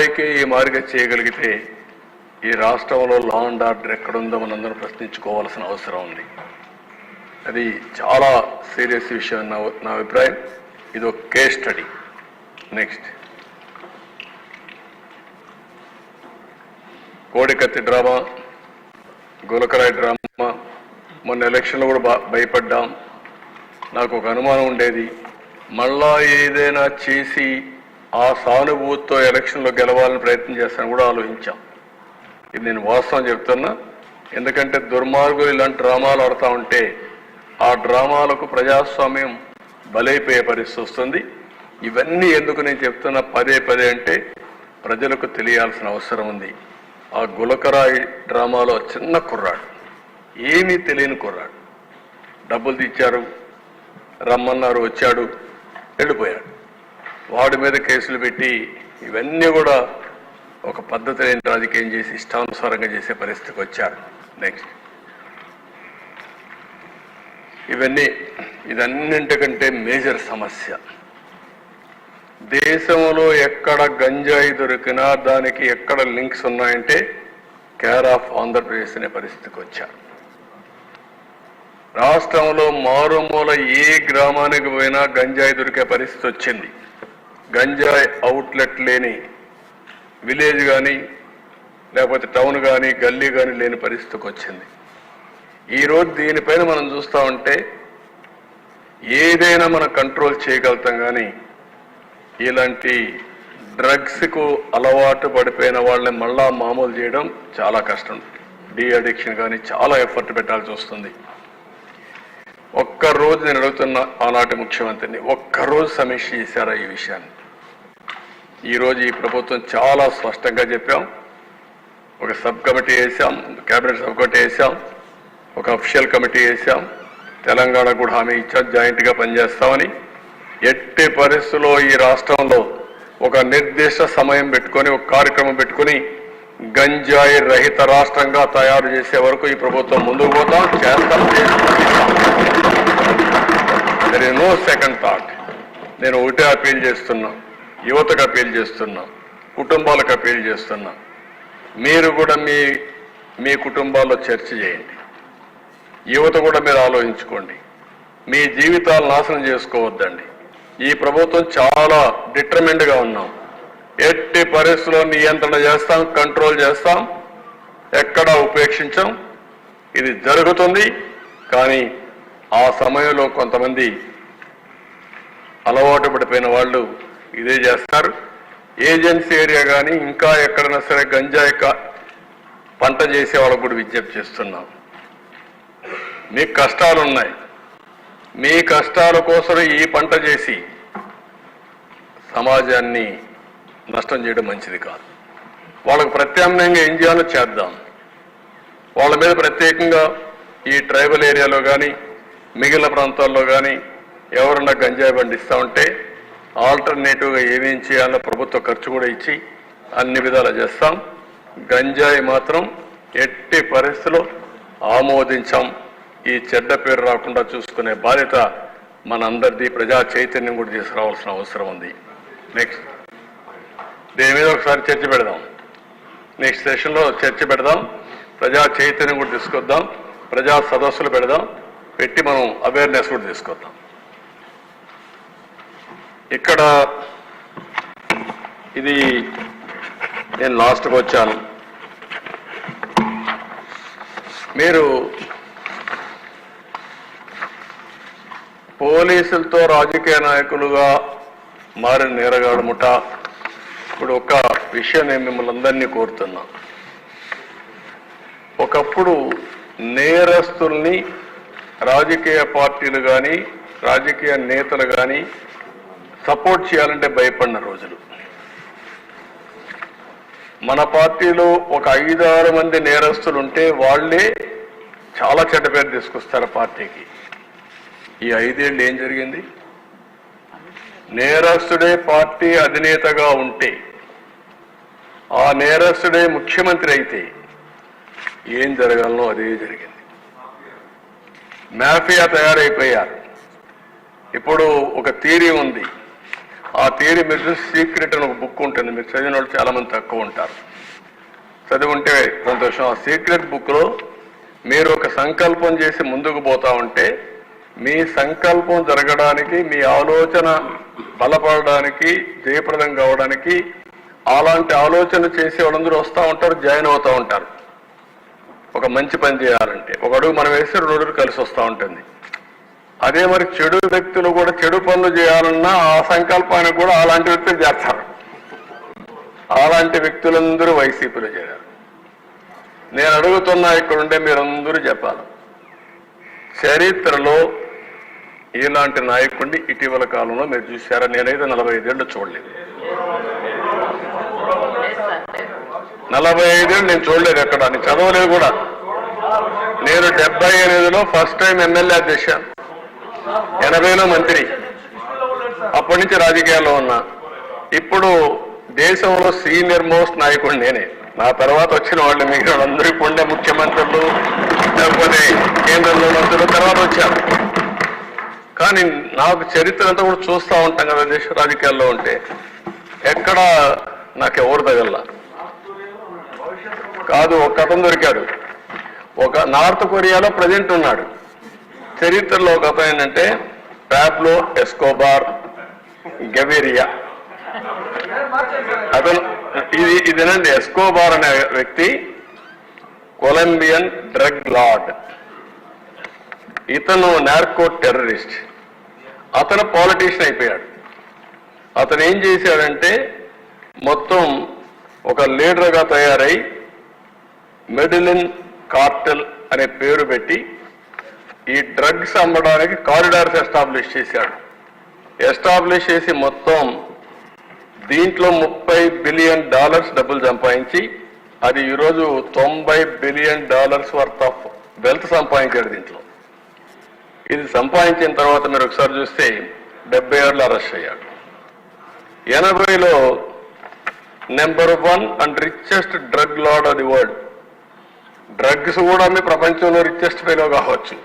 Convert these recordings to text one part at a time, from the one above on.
రూపాయికి ఈ మారిగా చేయగలిగితే ఈ రాష్ట్రంలో లా అండ్ ఆర్డర్ ఎక్కడుందో మనందరం ప్రశ్నించుకోవాల్సిన అవసరం ఉంది. అది చాలా సీరియస్ విషయం నా నా అభిప్రాయం. ఇది ఒక కేస్ స్టడీ నెక్స్ట్ కోడికత్తి డ్రామా గులకరాయి డ్రామా మొన్న ఎలక్షన్లో కూడా భయపడ్డాం. నాకు ఒక అనుమానం ఉండేది. మళ్ళా ఏదైనా చేసి ఆ సానుభూతితో ఎలక్షన్లో గెలవాలని ప్రయత్నం చేస్తాను కూడా ఆలోచించాం. ఇది నేను వాస్తవం చెప్తున్నా. ఎందుకంటే దుర్మార్గులు ఇలాంటి డ్రామాలు ఆడుతూ ఉంటే ఆ డ్రామాలకు ప్రజాస్వామ్యం బలైపోయే పరిస్థితి వస్తుంది. ఇవన్నీ ఎందుకు నేను చెప్తున్నా? పదే పదే అంటే ప్రజలకు తెలియాల్సిన అవసరం ఉంది. ఆ గులకరాయి డ్రామాలో చిన్న కుర్రాడు ఏమీ తెలియని కుర్రాడు. డబ్బులు తెచ్చారు రమ్మన్నారు వచ్చాడు వెళ్ళిపోయాడు. వాడి మీద కేసులు పెట్టి ఇవన్నీ కూడా ఒక పద్ధతి లేని రాజకీయం చేసి ఇష్టానుసారంగా చేసే పరిస్థితికి వచ్చారు. నెక్స్ట్ ఇవన్నీ ఇదన్నింటికంటే మేజర్ సమస్య. దేశంలో ఎక్కడ గంజాయి దొరికినా దానికి ఎక్కడ లింక్స్ ఉన్నాయంటే కేర్ ఆఫ్ ఆంధ్రప్రదేశ్ అనే పరిస్థితికి వచ్చారు. రాష్ట్రంలో మారుమూల ఏ గ్రామానికి పోయినా గంజాయి దొరికే పరిస్థితి వచ్చింది. గంజాయి అవుట్లెట్ లేని విలేజ్ కానీ లేకపోతే టౌన్ కానీ గల్లీ కానీ లేని పరిస్థితికి వచ్చింది. ఈరోజు దీనిపైన మనం చూస్తా ఉంటే ఏదైనా మనం కంట్రోల్ చేయగలుగుతాం కానీ ఇలాంటి డ్రగ్స్కు అలవాటు పడిపోయిన వాళ్ళని మళ్ళా మామూలు చేయడం చాలా కష్టం. డీ అడిక్షన్ కానీ చాలా ఎఫర్ట్ పెట్టాల్సి వస్తుంది. ఒక్క రోజు నేను అడుగుతున్న ఆనాటి ముఖ్యమంత్రిని ఒక్కరోజు సమీక్ష చేశారా ఈ విషయాన్ని? ఈరోజు ఈ ప్రభుత్వం చాలా స్పష్టంగా చెప్పాం. ఒక సబ్ కమిటీ వేసాం కేబినెట్ సబ్ కమిటీ వేసాం ఒక అఫిషియల్ కమిటీ వేసాం. తెలంగాణ కూడా హామీ ఇచ్చాం జాయింట్గా పనిచేస్తామని. ఎట్టి పరిస్థితుల్లో ఈ రాష్ట్రంలో ఒక నిర్దిష్ట సమయం పెట్టుకొని ఒక కార్యక్రమం పెట్టుకొని గంజాయి రహిత రాష్ట్రంగా తయారు చేసే వరకు ఈ ప్రభుత్వం ముందుకు పోతాం చేస్తాం. There is no second thought నేను ఒకటే అపీల్ చేస్తున్నా. యువతకు అపీల్ చేస్తున్నాం కుటుంబాలకు అపీల్ చేస్తున్నాం మీరు కూడా మీ మీ కుటుంబాల్లో చర్చ చేయండి. యువత కూడా మీరు ఆలోచించుకోండి. మీ జీవితాలు నాశనం చేసుకోవద్దండి. ఈ ప్రభుత్వం చాలా డిటర్మెంట్గా ఉన్నాం. ఎట్టి పరిస్థితుల్లో నియంత్రణ చేస్తాం కంట్రోల్ చేస్తాం ఎక్కడా ఉపేక్షించాం. ఇది జరుగుతుంది కానీ ఆ సమయంలో కొంతమంది అలవాటు పడిపోయిన వాళ్ళు ఇదే చేస్తారు. ఏజెన్సీ ఏరియా కానీ ఇంకా ఎక్కడైనా సరే గంజాయి పంట చేసే వాళ్ళకు కూడా విజ్ఞప్తి చేస్తున్నాం. మీకు కష్టాలు ఉన్నాయి మీ కష్టాల కోసం ఈ పంట చేసి సమాజాన్ని నష్టం చేయడం మంచిది కాదు. వాళ్ళకు ప్రత్యామ్నాయంగా ఏం చేయాలో చేద్దాం. వాళ్ళ మీద ప్రత్యేకంగా ఈ ట్రైబల్ ఏరియాలో కానీ మిగిలిన ప్రాంతాల్లో కానీ ఎవరన్నా గంజాయి పండిస్తా ఉంటే ఆల్టర్నేటివ్గా ఏమేం చేయాలో ప్రభుత్వ ఖర్చు కూడా ఇచ్చి అన్ని విధాలు చేస్తాం. గంజాయి మాత్రం ఎట్టి పరిస్థితుల్లో ఆమోదించాం. ఈ చెడ్డ పేరు రాకుండా చూసుకునే బాధ్యత మనందరిది. ప్రజా చైతన్యం కూడా తీసుకురావాల్సిన అవసరం ఉంది. నెక్స్ట్ దీని మీద ఒకసారి చర్చ పెడదాం. నెక్స్ట్ సెషన్లో చర్చ పెడదాం. ప్రజా చైతన్యం కూడా తీసుకొద్దాం. ప్రజా సదస్సులు పెడదాం. పెట్టి మనం అవేర్నెస్ కూడా తీసుకొద్దాం. ఇక్కడ ఇది నేను లాస్ట్కి వచ్చాను. మీరు పోలీసులతో రాజకీయ నాయకులుగా మారిన నేరగాడు ముఠ ఇప్పుడు ఒక విషయం నేను మిమ్మల్ని అందరినీ కోరుతున్నా. ఒకప్పుడు నేరస్తుల్ని రాజకీయ పార్టీలు కానీ రాజకీయ నేతలు కానీ సపోర్ట్ చేయాలంటే భయపడిన రోజులు. మన పార్టీలో ఒక ఐదారు మంది నేరస్తులు ఉంటే వాళ్ళే చాలా చెడ్డ పేరు తీసుకొస్తారు పార్టీకి. ఈ ఐదేళ్ళు ఏం జరిగింది? నేరస్తుడే పార్టీ అధినేతగా ఉంటే ఆ నేరస్తుడే ముఖ్యమంత్రి అయితే ఏం జరగాలనో అదే జరిగింది. మాఫియా తయారైపోయారు. ఇప్పుడు ఒక థీరీ ఉంది. ఆ థియరీ మీరు సీక్రెట్ అని ఒక బుక్ ఉంటుంది. మీరు చదివిన వాళ్ళు చాలా మంది తక్కువ ఉంటారు. చదివి ఉంటే సంతోషం. ఆ సీక్రెట్ బుక్లో మీరు ఒక సంకల్పం చేసి ముందుకు పోతా ఉంటే మీ సంకల్పం జరగడానికి మీ ఆలోచన బలపడడానికి జయప్రదం కావడానికి అలాంటి ఆలోచన చేసే వాళ్ళందరూ వస్తూ ఉంటారు జాయిన్ అవుతూ ఉంటారు. ఒక మంచి పని చేయాలంటే. ఒక అడుగు మనం వేస్తే రెండు కలిసి వస్తూ ఉంటుంది. అదే మరి చెడు వ్యక్తులు కూడా చెడు పనులు చేయాలన్నా ఆ సంకల్పానికి కూడా అలాంటి వ్యక్తులు చేస్తారు. అలాంటి వ్యక్తులందరూ వైసీపీలో చేరారు. నేను అడుగుతున్నా ఇక్కడ మీరందరూ చెప్పాలి. చరిత్రలో ఇలాంటి నాయకుడిని ఇటీవల కాలంలో మీరు చూశారా? నేనైతే నలభై ఐదేళ్ళు చూడలేదు. నలభై ఐదేళ్ళు నేను చూడలేదు ఎక్కడ నేను చదవలేదు కూడా. నేను డెబ్బై ఎనిమిదిలో ఫస్ట్ టైం ఎమ్మెల్యే చేశాను. ఎనభైలో మంత్రి. అప్పటి నుంచి రాజకీయాల్లో ఉన్నా. ఇప్పుడు దేశంలో సీనియర్ మోస్ట్ నాయకుడు నేనే. నా తర్వాత వచ్చిన వాళ్ళు మిగిలిన వాళ్ళందరూ ఇప్పుడు ముఖ్యమంత్రులు లేకపోతే కేంద్రంలో మంత్రులు తర్వాత వచ్చారు. కానీ నాకు చరిత్ర అంతా కూడా చూస్తూ ఉంటాం కదా దేశ రాజకీయాల్లో ఉంటే. ఎక్కడ నాకు ఎవరు తగల. కాదు ఒక కథం దొరికాడు. ఒక నార్త్ కొరియాలో ప్రజెంట్ ఉన్నాడు. చరిత్రలో ఒక అతను ఏంటంటే ప్యాబ్లో ఎస్కోబార్ గవేరియా. అతను ఇది ఇదేనండి ఎస్కోబార్ అనే వ్యక్తి కొలంబియన్ డ్రగ్ లార్డ్. ఇతను నార్కో టెర్రరిస్ట్. అతను పాలిటీషియన్ అయిపోయాడు. అతను ఏం చేశాడంటే మొత్తం ఒక లీడర్గా తయారై మెడిలిన్ కార్టెల్ అనే పేరు పెట్టి ఈ డ్రగ్స్ అమ్మడానికి కారిడార్స్ ఎస్టాబ్లిష్ చేశాడు. ఎస్టాబ్లిష్ చేసి మొత్తం దీంట్లో ముప్పై బిలియన్ డాలర్స్ డబ్బులు సంపాదించి అది ఈరోజు తొంభై billion dollars worth of wealth సంపాదించాడు దీంట్లో. ఇది సంపాదించిన తర్వాత మీరు ఒకసారి చూస్తే డెబ్బై ఏళ్ళు అరెస్ట్ అయ్యాడు. ఎనభైలో number one and richest drug lord of the world drugs కూడా మీ ప్రపంచంలో రిచెస్ట్ ఫెలో కావచ్చు.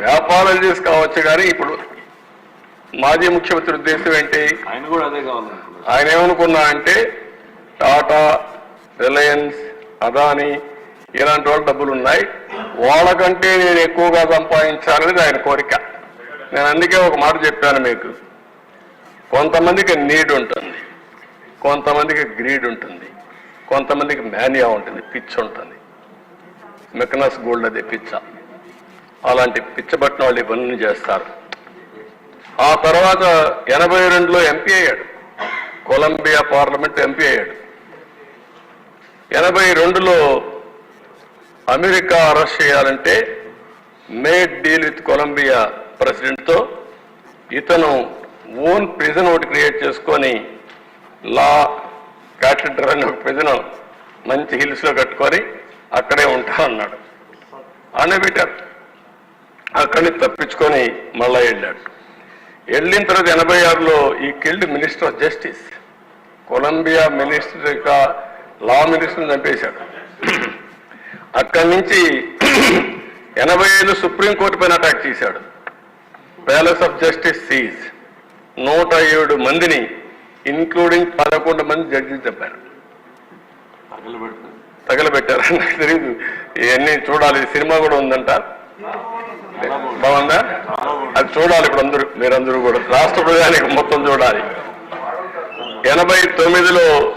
వ్యాపారం చేసి కావచ్చు కానీ ఇప్పుడు మాజీ ముఖ్యమంత్రి ఉద్దేశం ఏంటి? ఆయన కూడా అదే కావాలనుకున్నారు ఆయన ఏమనుకున్నా అంటే టాటా రిలయన్స్ అదాని ఇలాంటి వాళ్ళ డబ్బులు ఉన్నాయి. వాళ్ళకంటే నేను ఎక్కువగా సంపాదించాలనేది ఆయన కోరిక. నేను అందుకే ఒక మాట చెప్పాను మీకు. కొంతమందికి నీడ్ ఉంటుంది. కొంతమందికి గ్రీడ్ ఉంటుంది. కొంతమందికి మేనియా ఉంటుంది. పిచ్చ ఉంటుంది మెకనస్ గోల్డ్ అదే పిచ్చ. అలాంటి పిచ్చబట్టిన వాళ్ళు పనులు చేస్తారు. ఆ తర్వాత ఎనభై రెండులో ఎంపీ అయ్యాడు. కొలంబియా పార్లమెంట్ ఎంపీ అయ్యాడు. ఎనభై రెండులో అమెరికా అరెస్ట్ చేయాలంటే మేడ్ డీల్ విత్ కొలంబియా ప్రెసిడెంట్తో ఇతను ఓన్ ప్రిజన్ ఒకటి క్రియేట్ చేసుకొని లా క్యాథెడ్రల్ అనే ఒక ప్రిజన్ మంచి హిల్స్లో కట్టుకొని అక్కడే ఉంటా అన్నాడు. అనే పెట్టారు అక్కడి నుంచి తప్పించుకొని మళ్ళా వెళ్ళాడు. వెళ్ళిన తర్వాత ఎనభై ఆరులో ఈ killed minister of justice Colombia minister యొక్క లా మినిస్టర్ని చంపేశాడు. అక్కడి నుంచి ఎనభై ఐదు సుప్రీంకోర్టు పైన అటాక్ చేశాడు. ప్యాలెస్ ఆఫ్ జస్టిస్ సీజ్ నూట ఏడు మందిని ఇన్క్లూడింగ్ పదకొండు మంది జడ్జిలు చెప్పారు తగలబెట్టారు. నాకు తెలియదు ఇవన్నీ చూడాలి. సినిమా కూడా ఉందంట. బాగుందా? అది చూడాలి ఇప్పుడు అందరూ మీరందరూ కూడా. రాష్ట్ర ప్రజానికి మొత్తం చూడాలి. ఎనభై తొమ్మిదిలో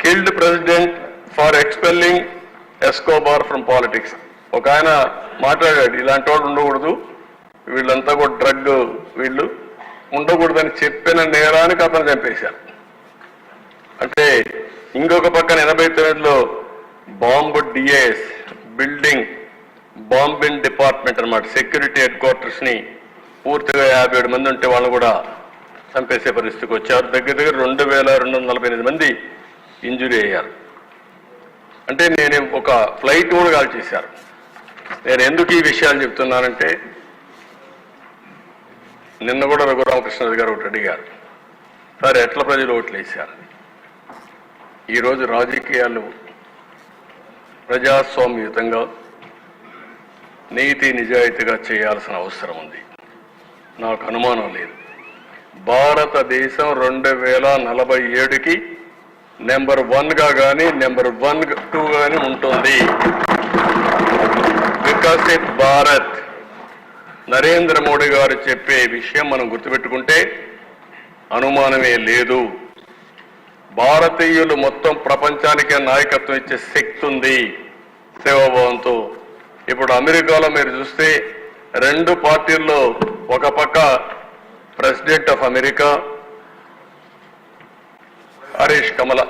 killed president for expelling Escobar from politics ఒక ఆయన మాట్లాడాడు ఇలాంటి వాళ్ళు ఉండకూడదు. వీళ్ళంతా కూడా డ్రగ్ వీళ్ళు ఉండకూడదని చెప్పిన నేరానికి అతను చంపేశారు. అంటే ఇంకొక పక్కన ఎనభై తొమ్మిదిలో bomb DAS building bombing department అనమాట సెక్యూరిటీ హెడ్ క్వార్టర్స్ని పూర్తిగా యాభై ఏడు మంది ఉంటే వాళ్ళు కూడా చంపేసే పరిస్థితికి వచ్చారు. దగ్గర దగ్గర రెండు వేల రెండు వందల నలభై ఎనిమిది మంది ఇంజురీ అయ్యారు. అంటే నేను ఒక ఫ్లైట్ కూడా కాల్ చేశారు. నేను ఎందుకు ఈ విషయాలు చెప్తున్నానంటే నిన్న కూడా రఘురామకృష్ణరాజు గారు ఒకటి అడిగారు. సార్ ఎట్ల ప్రజలు ఓట్లు వేశారు? ఈరోజు రాజకీయాలు ప్రజాస్వామ్యయుతంగా నీతి నిజాయితీగా చేయాల్సిన అవసరం ఉంది. నాకు అనుమానం లేదు. భారతదేశం రెండు వేల నలభై ఏడుకి నెంబర్ వన్గా కానీ నెంబర్ వన్ టూ కానీ ఉంటుంది. వికసిత్ భారత్. నరేంద్ర మోడీ గారు చెప్పే విషయం మనం గుర్తుపెట్టుకుంటే అనుమానమే లేదు. భారతీయులు మొత్తం ప్రపంచానికే నాయకత్వం ఇచ్చే శక్తి ఉంది. సేవాభావంతో ఇప్పుడు అమెరికాలో మీరు చూస్తే రెండు పార్టీల్లో ఒక పక్క president of America Harris Kamala.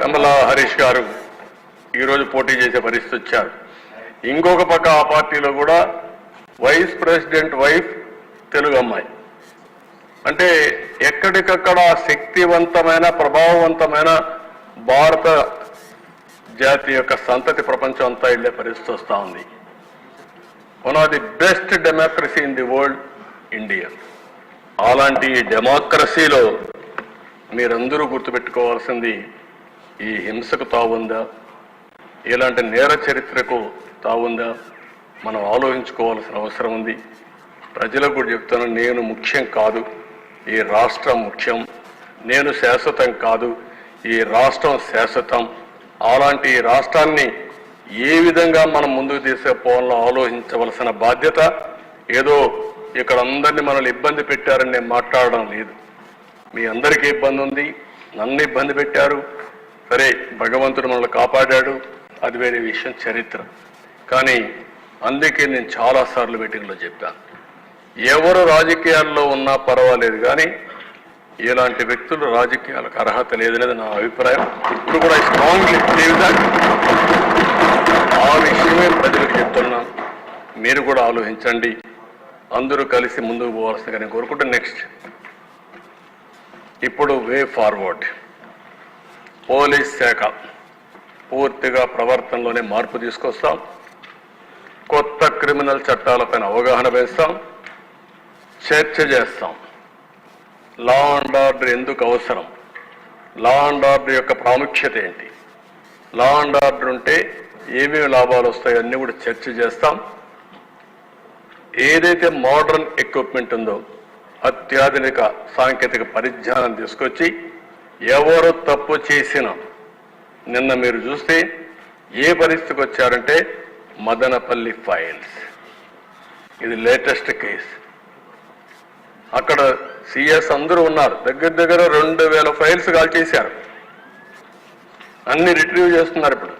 Kamala Harris గారు ఈరోజు పోటీ చేసే పరిస్థితి వచ్చారు. ఇంకొక పక్క ఆ పార్టీలో కూడా వైస్ ప్రెసిడెంట్ వైఫ్ తెలుగు అమ్మాయి. అంటే ఎక్కడికక్కడ శక్తివంతమైన ప్రభావవంతమైన భారత జాతి యొక్క సంతతి ప్రపంచం అంతా వెళ్ళే పరిస్థితి వస్తూ ఉంది. One of the best democracy in the world India అలాంటి డెమోక్రసీలో మీరందరూ గుర్తుపెట్టుకోవాల్సింది ఈ హింసకు తావుందా? ఇలాంటి నేర చరిత్రకు తావుందా? మనం ఆలోచించుకోవాల్సిన అవసరం ఉంది. ప్రజలకు కూడా చెప్తాను నేను ముఖ్యం కాదు. ఈ రాష్ట్రం ముఖ్యం. నేను శాశ్వతం కాదు. ఈ రాష్ట్రం శాశ్వతం. అలాంటి రాష్ట్రాన్ని ఏ విధంగా మనం ముందుకు తీసుకుపోవాలో ఆలోచించవలసిన బాధ్యత ఏదో ఇక్కడ అందరినీ మనల్ని ఇబ్బంది పెట్టారని నేను మాట్లాడడం లేదు. మీ అందరికీ ఇబ్బంది ఉంది నన్ను ఇబ్బంది పెట్టారు. సరే భగవంతుడు మనల్ని కాపాడాడు. అది వేరే విషయం చరిత్ర. కానీ అందుకే నేను చాలాసార్లు మీటింగ్లో చెప్పాను. ఎవరు రాజకీయాల్లో ఉన్నా పర్వాలేదు కానీ ఇలాంటి వ్యక్తులు రాజకీయాలకు అర్హత లేదనేది నా అభిప్రాయం. ఇప్పుడు కూడా స్ట్రాంగ్లీ ఆ విషయమే ప్రజలకు చెప్తున్నాను మీరు కూడా ఆలోచించండి. అందరూ కలిసి ముందుకు పోవాల్సిందిగా నేను కోరుకుంటే నెక్స్ట్ ఇప్పుడు వే ఫార్వర్డ్ పోలీస్ శాఖ పూర్తిగా ప్రవర్తనలోనే మార్పు తీసుకొస్తాం. కొత్త క్రిమినల్ చట్టాలపైన అవగాహన వేస్తాం. చర్చ చేస్తాం. లా అండ్ ఆర్డర్ ఎందుకు అవసరం? లా అండ్ ఆర్డర్ యొక్క ప్రాముఖ్యత ఏంటి? లా అండ్ ఆర్డర్ ఉంటే ఏమేమి లాభాలు వస్తాయో అన్నీ కూడా చర్చ చేస్తాం. ఏదైతే మోడర్న్ ఎక్విప్మెంట్ ఉందో అత్యాధునిక సాంకేతిక పరిజ్ఞానం తీసుకొచ్చి ఎవరు తప్పు చేసినా నిన్న మీరు చూస్తే ఏ పరిస్థితికి వచ్చారంటే మదనపల్లి ఫైల్స్ ఇది లేటెస్ట్ కేసు అక్కడ సిఎస్ అందరూ ఉన్నారు. దగ్గర దగ్గర రెండు వేల ఫైల్స్ కాల్ చేశారు అన్ని రిట్రీవ్ చేస్తున్నారు ఇప్పుడు.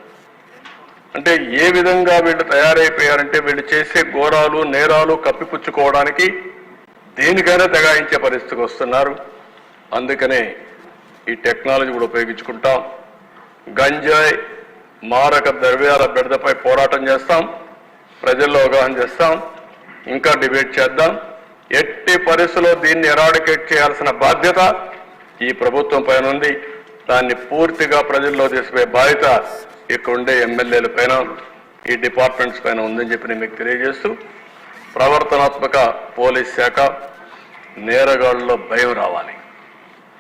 అంటే ఏ విధంగా వీళ్ళు తయారైపోయారంటే వీళ్ళు చేసే ఘోరాలు నేరాలు కప్పిపుచ్చుకోవడానికి దేనికైనా తెగాయించే పరిస్థితికి వస్తున్నారు. అందుకనే ఈ టెక్నాలజీ కూడా ఉపయోగించుకుంటాం. గంజాయి మారక ద్రవ్యాల బెడదపై పోరాటం చేస్తాం. ప్రజల్లో అవగాహన చేస్తాం. ఇంకా డిబేట్ చేద్దాం. ఎట్టి పరిస్థితుల్లో దీన్ని ఎరాడికేట్ చేయాల్సిన బాధ్యత ఈ ప్రభుత్వం పైన ఉంది. దాన్ని పూర్తిగా ప్రజల్లో తీసుకునే బాధ్యత ఇక్కడ ఉండే ఎమ్మెల్యేల పైన ఈ డిపార్ట్మెంట్స్ పైన ఉందని చెప్పి నేను మీకు తెలియజేస్తూ ప్రవర్తనాత్మక పోలీస్ శాఖ నేరగాళ్ళలో భయం రావాలి.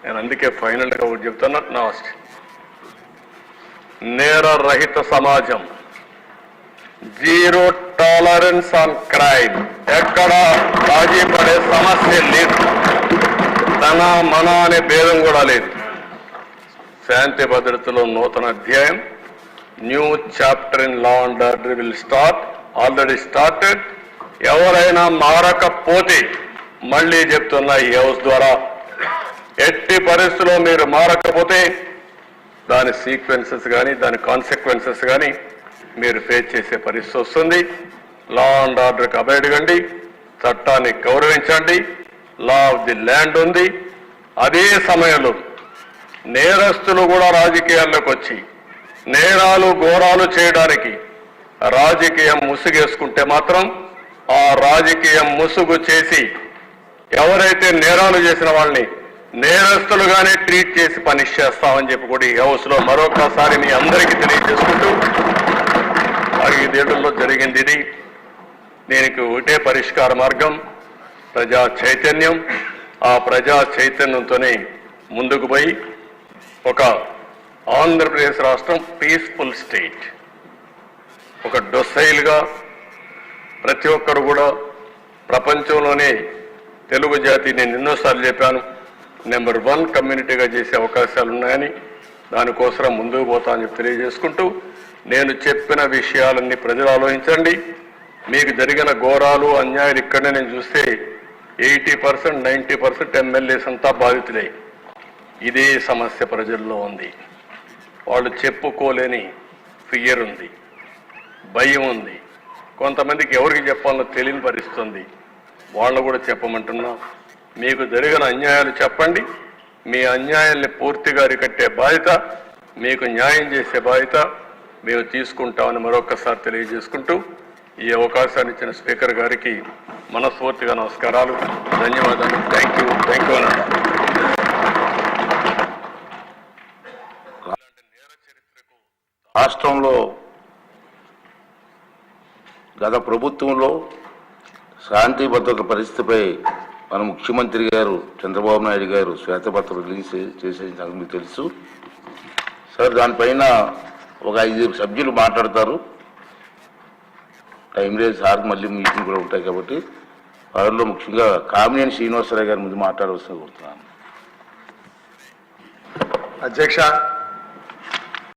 నేను అందుకే ఫైనల్గా ఒకటి చెప్తున్నా నమస్తే నేర రహిత సమాజం జీరో టాలరెన్స్ ఆన్ క్రైమ్ ఎక్కడ రాజీ పడే సమస్య లేదు. తన మన అనే భేదం కూడా లేదు. శాంతి భద్రతలో నూతన అధ్యాయం. New chapter in law and order will start already started ఎవరైనా మారకపోతే మళ్ళీ చెప్తున్నా ఈ హౌస్ ద్వారా ఎట్టి పరిస్థితుల్లో మీరు మారకపోతే దాని సీక్వెన్సెస్ కానీ దాని కాన్సిక్వెన్సెస్ కానీ మీరు ఫేస్ చేసే పరిస్థితి వస్తుంది. లా అండ్ ఆర్డర్కి అభయడగండి చట్టాన్ని గౌరవించండి. లా ఆఫ్ ది ల్యాండ్ ఉంది. అదే సమయంలో నేరస్తులు కూడా రాజకీయాల్లోకి వచ్చి నేరాలు ఘోరాలు చేయడానికి రాజకీయం ముసుగేసుకుంటే మాత్రం ఆ రాజకీయం ముసుగు చేసి ఎవరైతే నేరాలు చేసిన వాళ్ళని నేరస్తులుగానే ట్రీట్ చేసి పనిష్ చేస్తామని చెప్పి కూడా ఈ హౌస్లో మరొకసారి మీ అందరికీ తెలియజేసుకుంటూ ఐదేళ్ళలో జరిగింది ఇది దీనికి ఒకటే పరిష్కార మార్గం ప్రజా చైతన్యం. ఆ ప్రజా చైతన్యంతోనే ముందుకు పోయి ఒక ఆంధ్రప్రదేశ్ రాష్ట్రం పీస్ఫుల్ స్టేట్ ఒక డొసైల్గా ప్రతి ఒక్కరు కూడా ప్రపంచంలోనే తెలుగు జాతి నేను ఎన్నోసార్లు చెప్పాను. నెంబర్ వన్ కమ్యూనిటీగా చేసే అవకాశాలు ఉన్నాయని దానికోసం ముందుకు పోతా అని చెప్పి తెలియజేసుకుంటూ నేను చెప్పిన విషయాలన్నీ ప్రజలు ఆలోచించండి. మీకు జరిగిన ఘోరాలు అన్యాయాలు ఇక్కడనే నేను చూస్తే eighty percent ninety percent MLAs అంతా బాధితులే. ఇదే సమస్య ప్రజల్లో ఉంది. వాళ్ళు చెప్పుకోలేని ఫియర్ ఉంది. భయం ఉంది. కొంతమందికి ఎవరికి చెప్పాలో తెలియని పరిస్థితుంది. వాళ్ళు కూడా చెప్పమంటున్నా. మీకు జరిగిన అన్యాయాలు చెప్పండి. మీ అన్యాయాల్ని పూర్తిగా అరికట్టే బాధ్యత మీకు న్యాయం చేసే బాధ్యత మేము తీసుకుంటామని మరొకసారి తెలియజేసుకుంటూ ఈ అవకాశాన్ని ఇచ్చిన స్పీకర్ గారికి మనస్ఫూర్తిగా నమస్కారాలు. ధన్యవాదాలు. థ్యాంక్ యూ థ్యాంక్ యూ అన్న రాష్ట్రంలో గత ప్రభుత్వంలో శాంతి భద్రత పరిస్థితిపై మన ముఖ్యమంత్రి గారు చంద్రబాబు నాయుడు గారు శ్వేతపత్రం రిలీజ్ చేసే సంగతి మీకు తెలుసు. సార్ దానిపైన ఒక ఐదుగురు సభ్యులు మాట్లాడతారు. టైం లేదు సార్ మళ్ళీ మీటింగ్ కూడా ఉంటాయి కాబట్టి. వారిలో ముఖ్యంగా కామినేని శ్రీనివాసరావు గారి ముందు మాట్లాడవలసిన కోరుతున్నాను. అధ్యక్ష